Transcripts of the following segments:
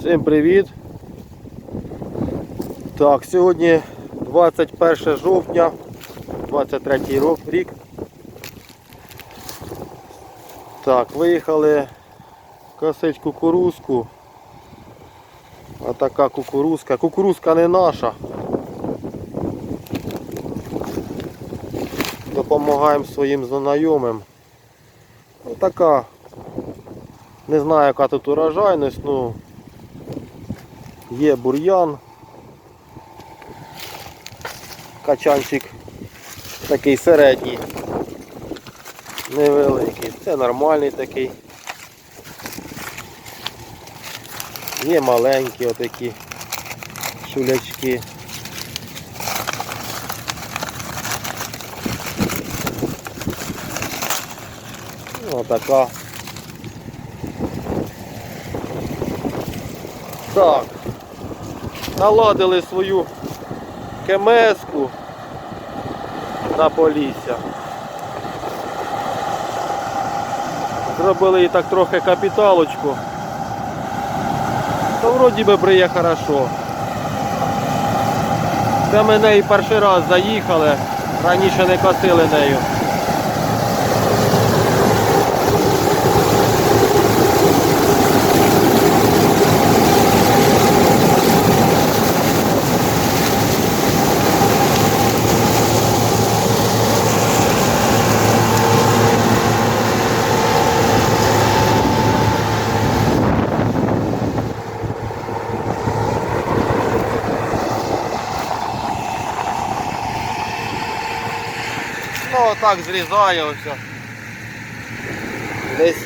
Всім привіт! Так, сьогодні 21 жовтня, 23 рік. Так, виїхали косить кукурузку. А така кукурузка. Кукурузка не наша. Допомагаємо своїм знайомим. Ну, така, не знаю яка тут урожайність, ну є бур'ян. Качанчик такий середній. Невеликий. Це нормальний такий. Є маленькі отакі шулячки. Ну, Отака. Так. Наладили свою кемеску на полісся. Зробили їй так трохи капіталочку. То вроді би бриє хорошо. Це ми неї перший раз заїхали, раніше не косили нею. Ну отак зрізає ось. Десь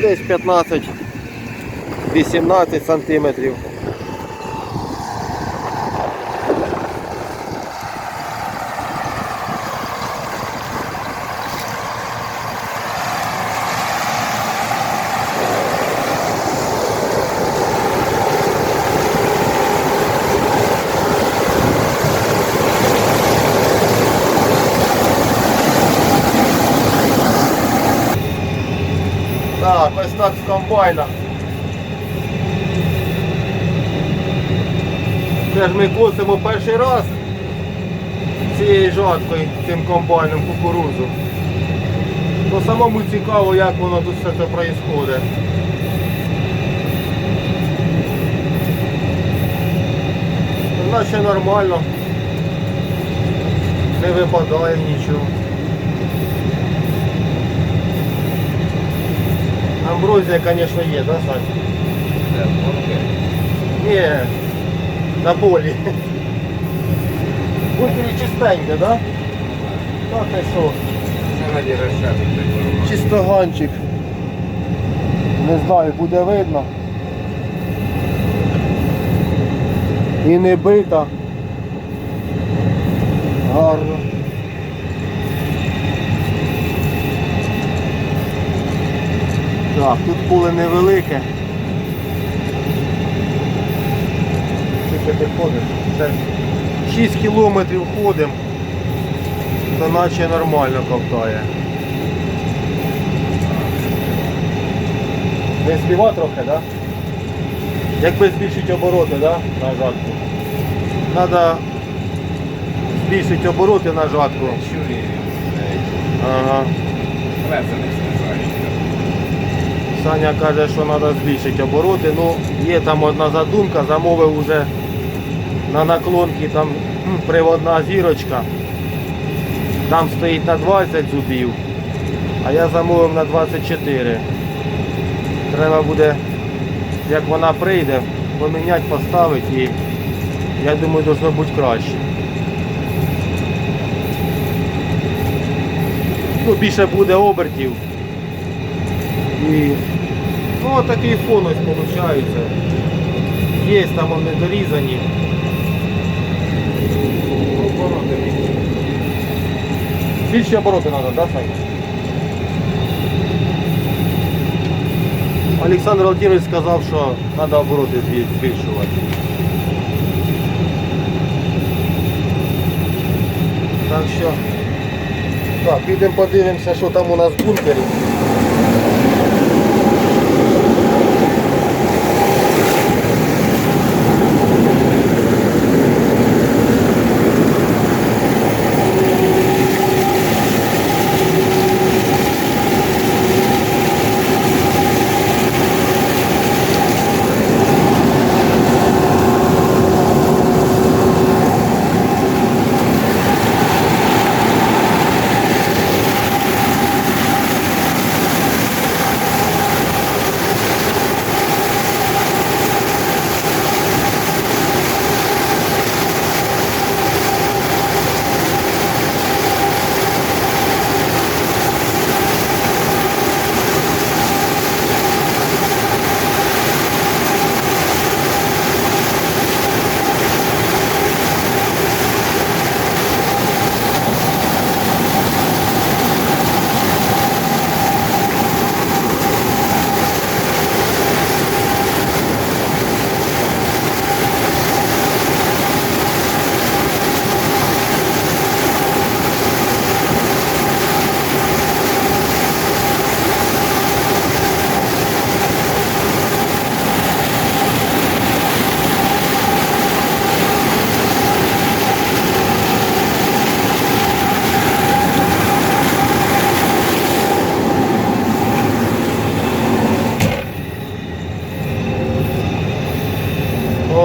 десь 15-18 сантиметрів. Так, ось так з комбайна. Це ж ми косимо перший раз цією жаткою, цим комбайном кукурузу. То самому цікаво, як воно тут все це відбувається. Наче нормально. Не випадає нічого. Амброзія, звісно, є, да, Сань? Ні, на полі. Бункері чистеньке, да? Так і що? Чистоганчик. Не знаю, буде видно. І не бита. Гарно. Так, тут поле невелике. Скільки ти ходиш? Це 6 кілометрів ходимо, то наче нормально ковтає. Не співа трохи, так? Да? Якби збільшити обороти, да? на жатку. Треба збільшити обороти на жатку. Ага. Саня каже, що треба збільшити обороти. Ну, є там одна задумка, замовив уже на наклонки там приводна зірочка. Там стоїть на 20 зубів, а я замовив на 24. Треба буде, як вона прийде, поміняти, поставити і я думаю, должно бути краще. Ну, більше буде обертів. І ну такий фон ось виходить. Є там вони дорізані. Обороти треба, да, Сань? Олександр Володимирович сказав, що треба обороти збіль- збільшувати. Так що, так, підемо подивимося, що там у нас в бункері.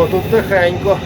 Тут тихенько.